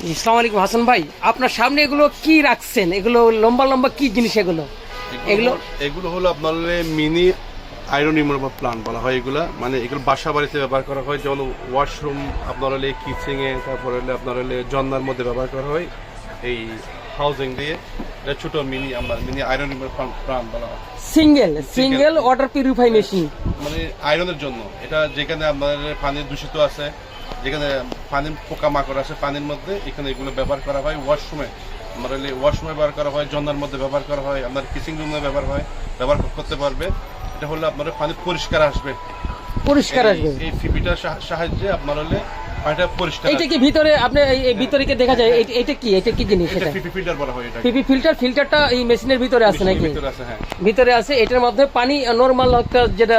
জি, আসসালামু আলাইকুম হাসান ভাই আপনার সামনে এগুলো কি রাখছেন? এগুলো লম্বা লম্বা কি জিনিস এগুলো? এগুলো এগুলো হলো আপনার মিনি আয়রন রিমুভার প্লান্ট বলা হয় এগুলা। মানে এগুলো বাসা বাড়িতে ব্যবহার করা হয় যেমন ওয়াশরুম আপনার হলে কিচেন তারপর হলে আপনার হলে জন্নার মধ্যে ব্যবহার করা হয় এই হাউজিং দিয়ে। এটা ছোট মিনি আমার মিনি আয়রন রিমুভার প্লান্ট বলা হয়। Single single water purify machine মানে আয়রনের জন্য। এটা যেখানে আপনার পানি দূষিত আছে যেখানে পানির পোকামাকড় আছে পানির মধ্যে এখানে এগুলো ব্যবহার করা হয় ওয়াশরুমে। আমার ওয়াশরুমে ব্যবহার করা হয় জন্নার মধ্যে ব্যবহার করা হয় আপনার কিচিং রুমে ব্যবহার হয় ব্যবহার করতে পারবে। এটা হলো আপনার পানি পরিষ্কার আসবে। পরিষ্কার আসবে। এই ফিপিটার সাহায্যে আপনার হলে পানিটা পরিষ্কার এইটা কি ভিতরে আপনি এই- ভিতরে কি দেখা যায়? এটা কি? এটা কি জিনিস এটা এটা? ফিল্টার বলা হয় এটা পিপি ফিল্টার? ফিল্টারটা এই মেশিনের ভিতরে আছে নাকি? ভিতরে আছে হ্যাঁ। ভিতরে আছে এটার মধ্যে পানি নরমাল একটা যেটা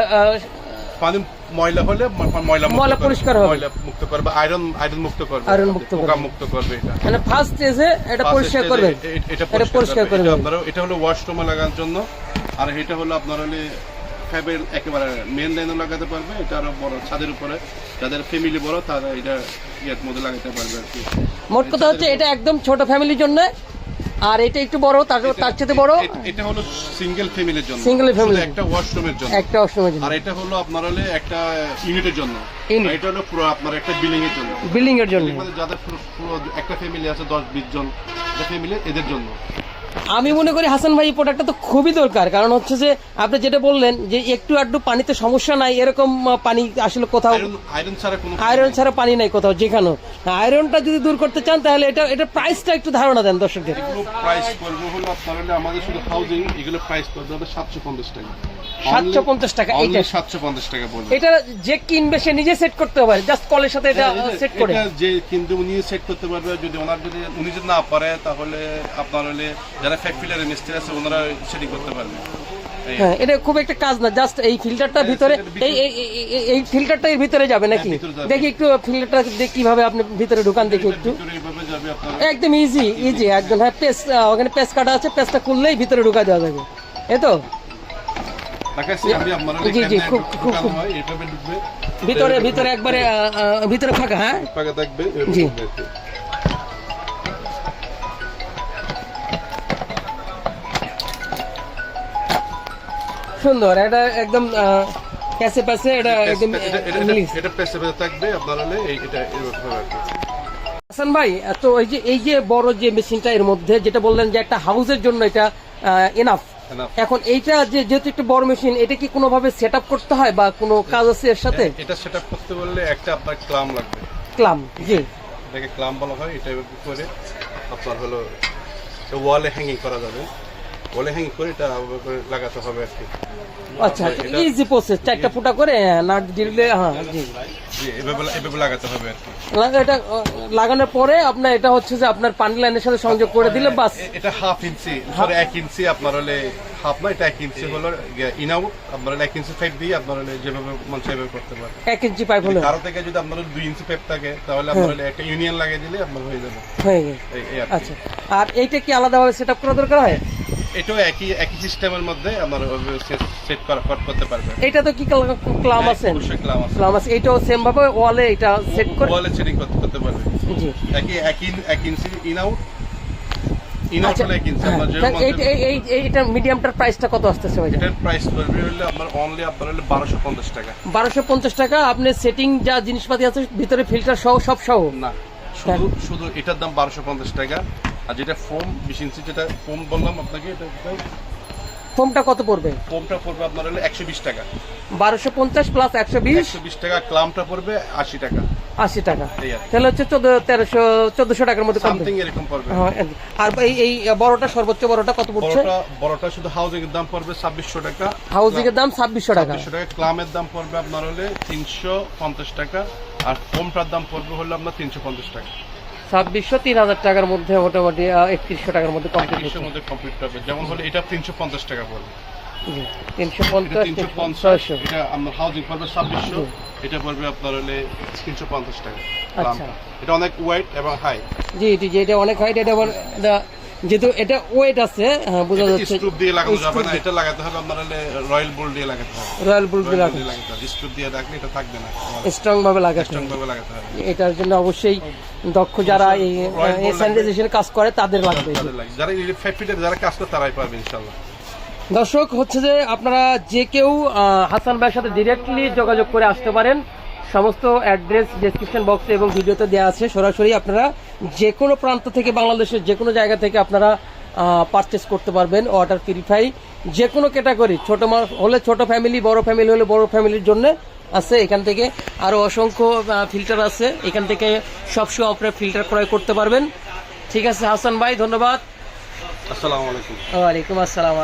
পানি ময়লা হলে ময়লা ময়লা পরিষ্কার হবে। ময়লা মুক্ত করবে আয়রন আয়রন মুক্ত করবে। আয়রন মুক্ত পোকা মুক্ত করবে এটা। মানে ফার্স্ট স্টেজে এটা পরিষ্কার এ- এটা পরিষ্কার করবে। করবেন এটা হলো ওয়াশরুমে লাগানোর জন্য। আর এটা হলো আপনার হলে একেবারে মেন লাইনে লাগাতে পারবে। এটা আরও বড় ছাদের উপরে। যাদের ফ্যামিলি বড় তারা এটা ইয়ের মধ্যে লাগাতে পারবে আর কি। মোট কথা হচ্ছে এটা একদম ছোট ফ্যামিলির জন্য আর এটা একটু বড় তার তার চেয়ে বড়? এটা- হলো সিঙ্গেল ফ্যামিলির জন্য। সিঙ্গেল ফ্যামিলি একটা ওয়াশরুমের জন্য। একটা ওয়াশরুমের জন্য। আর এটা হলো আপনার হলে একটা ইউনিটের জন্য। এটা হলো পুরো আপনার একটা বিল্ডিং এর জন্য। বিল্ডিং এর জন্য মানে যাদের পুরো- পুরো একটা ফ্যামিলি আছে 10 20 জন ফ্যামিলি এদের জন্য। আমি মনে করি হাসান ভাই এই প্রোডাক্টটা তো খুবই দরকার। কারণ হচ্ছে যে আপনি যেটা বললেন যে একটু আধটু পানিতে সমস্যা নাই এরকম পানি আসলে কোথাও আয়রন ছাড়া কোনো আয়রন ছাড়া পানি নাই কোথাও যেখানেও। আয়রনটা যদি দূর করতে চান তাহলে এটা এটা প্রাইসটা একটু ধারণা দেন দর্শকদের। এগুলো প্রাইস করব হলো আপনার আমাদের শুধু হাউজিং এগুলো প্রাইস করতে হবে সাতশো পঞ্চাশ টাকা। 750 টাকা, এইটা। সাতশো পঞ্চাশ টাকা বলব এটা যে কিনবে সে নিজে সেট করতে পারে জাস্ট কলের সাথে এটা সেট করে হ্যাঁ, এটা যে কিন্তু উনি সেট করতে পারবে যদি ওনার যদি উনি যদি না পারে তাহলে আপনার হলে যারা মিস্ত্রি আছে ওনারা সেটি করতে পারবে। হ্যাঁ এটা খুব একটা কাজ না জাস্ট এই ফিল্টারটা ভিতরে এই এই- ফিল্টারটা এর ভিতরে যাবে নাকি? দেখি একটু ফিল্টারটা দেখি কীভাবে আপনি ভিতরে ঢুকান দেখি একটু। একদম ইজি ইজি একদম। হ্যাঁ পেস ওখানে পেস কাটা আছে পেসটা খুললেই ভিতরে ঢুকা দেওয়া যাবে। এই তো? হলে জি, জি, খুব- খুব- খুব। হয় এইভাবে ঢুকবে। ভিতরে ভিতরে একবারে ভিতরে ফাঁকা হ্যাঁ? ফাঁকা থাকবে জি। সুন্দর এটা একদম আহ, প্যাসে প্যাসে এটা একদম এটা- পেছে পেছে থাকবে আপনার এই- এটা এরকম হাসান ভাই তো এই যে এই যে বড় যে মেশিনটা এর মধ্যে যেটা বললেন যে একটা হাউসের জন্য এটা এনাফ এখন এইটা যে যেহেতু একটা বড় মেশিন এটা কি কোনোভাবে সেট আপ করতে হয় বা কোনো কাজ আছে এর সাথে? এটা সেটআপ করতে বললে একটা আপনার ক্লাম লাগবে। ক্লাম জি। এটাকে ক্লাম বলা হয় এটা করে আপনার হলো ওয়ালে হ্যাঙ্গিং করা যাবে। ওয়ালে হ্যাঙ্গিং করে এটা লাগাতে হবে আর কি আচ্ছা ইজি প্রসেস চারটা ফুটা করে হ্যাঁ, নাট দিলে হ্যাঁ জি। জি, এভাবে এভাবে লাগাতে হবে আর কি লাগা- এটা লাগানোর পরে আপনার এটা হচ্ছে যে আপনার পানি লাইনের সাথে সংযোগ করে দিলে বাস। এটা হাফ ইঞ্চি ধরো এক ইঞ্চি আপনার হলে হাফ না এটা এক ইঞ্চি হলো ইন আউট আপনার এক ইঞ্চি পাইপ দিয়ে আপনার হলে যেভাবে মন সেভাবে করতে পারে এক ইঞ্চি পাইপ হলো। কারও থেকে যদি আপনার দুই ইঞ্চি পাইপ থাকে তাহলে হ্যাঁ। আপনার হলে একটা ইউনিয়ন লাগিয়ে দিলে আপনার হয়ে যাবে। হয়ে গেছে। আচ্ছা আর এইটা কি আলাদাভাবে সেট আপ করা দরকার হয়? এটাও একই একই সিস্টেমের মধ্যে আপনার সেট করা কর- করতে পারবে। এটা তো কি ক্লাম আছে? ক্লাম আছে। ক্লাম আছে। এটাও সেম ভাবে ওয়ালে এটা সেট করে ওয়ালে সেটিং করতে করতে পারবে। জি। একই একই এক ইঞ্চি ইন আউট হ্যাঁ, মিডিয়ামটার প্রাইসটা কত আসতেছে ভাই? এটার প্রাইস পড়বে হলে আপনার অনলি আপনার হলে টাকা। বারোশো পঞ্চাশ টাকা আপনি সেটিং যা জিনিসপাতি আছে ভিতরে ফিল্টার সহ সব সহ? না। শুধু শুধু এটার দাম বারোশো পঞ্চাশ টাকা। আর যেটা ফোম বিশ ইঞ্চি যেটা ফোম বললাম আপনাকে এটা ফোমটা কত পড়বে? ফোমটা পড়বে আপনার হলে একশো বিশ টাকা। বারোশো পঞ্চাশ প্লাস একশো বিশ? একশো বিশ টাকা ক্লামটা পড়বে আশি টাকা। আশি টাকা। তাহলে হচ্ছে চোদ্দ তেরোশো চোদ্দশো টাকার মধ্যে সামথিং এরকম পড়বে। হ্যাঁ, আর এই এই বড়টা সর্বোচ্চ বড়টা কত পড়ছে? বড়টা বড়টা শুধু হাউজিং এর দাম পড়বে ছাব্বিশশো টাকা। হাউজিং এর দাম ছাব্বিশশো টাকা। টাকা ক্লামের দাম পড়বে আপনার হলে তিনশো পঞ্চাশ টাকা। আর ফোমটার দাম পড়বে হলে আপনার তিনশো পঞ্চাশ টাকা। ছাব্বিশশো তিন হাজার টাকার মধ্যে মোটামুটি একত্রিশশো টাকার মধ্যে কমপ্লিট মধ্যে কমপ্লিট হবে। যেমন হলে এটা তিনশো পঞ্চাশ টাকা পড়বে। তিনশো এটা পঞ্চাশ তিনশো পঞ্চাশ এটা আপনার হাউজিং পড়বে ছাব্বিশশো এটা পড়বে আপনার হলে তিনশো পঞ্চাশ টাকা। আচ্ছা। এটা অনেক ওয়াইড এবং হাই জি জি এটা অনেক হাইট এটা যেহেতু এটা ওয়েট আছে হ্যাঁ, বোঝা যাচ্ছে দিয়ে লাগানো যাবে না? এটা লাগাতে হবে আপনার রয়্যাল বুল দিয়ে লাগাতে হবে। রয়্যাল বুল রয়্যাল বুল দিয়ে লাগাতে হবে। দিয়ে রাখলে এটা থাকবে না। স্ট্রং ভাবে লাগাতে স্ট্রং ভাবে লাগাতে হবে। এটার জন্য অবশ্যই দক্ষ যারা এই Royal Bull স্যানিটাইজেশন কাজ করে তাদের লাগবে। যারা যারা কাজ করে তারাই পাবে ইনশাল্লাহ দর্শক হচ্ছে যে আপনারা যে কেউ হাসান ভাইয়ের সাথে ডিরেক্টলি যোগাযোগ করে আসতে পারেন। সমস্ত অ্যাড্রেস ডেসক্রিপশন বক্সে এবং ভিডিওতে দেওয়া আছে। সরাসরি আপনারা যে কোনো প্রান্ত থেকে বাংলাদেশের যে কোনো জায়গা থেকে আপনারা পারচেস করতে পারবেন ওয়াটার পিউরিফাই যে কোনো ক্যাটাগরি ছোটো হলে ছোট ফ্যামিলি বড় ফ্যামিলি হলে বড় ফ্যামিলির জন্য আছে। এখান থেকে আরও অসংখ্য ফিল্টার আছে। এখান থেকে সবসময় আপনারা ফিল্টার ক্রয় করতে পারবেন। ঠিক আছে হাসান ভাই ধন্যবাদ। আসসালামু আলাইকুম। ওয়ালাইকুম আসসালাম।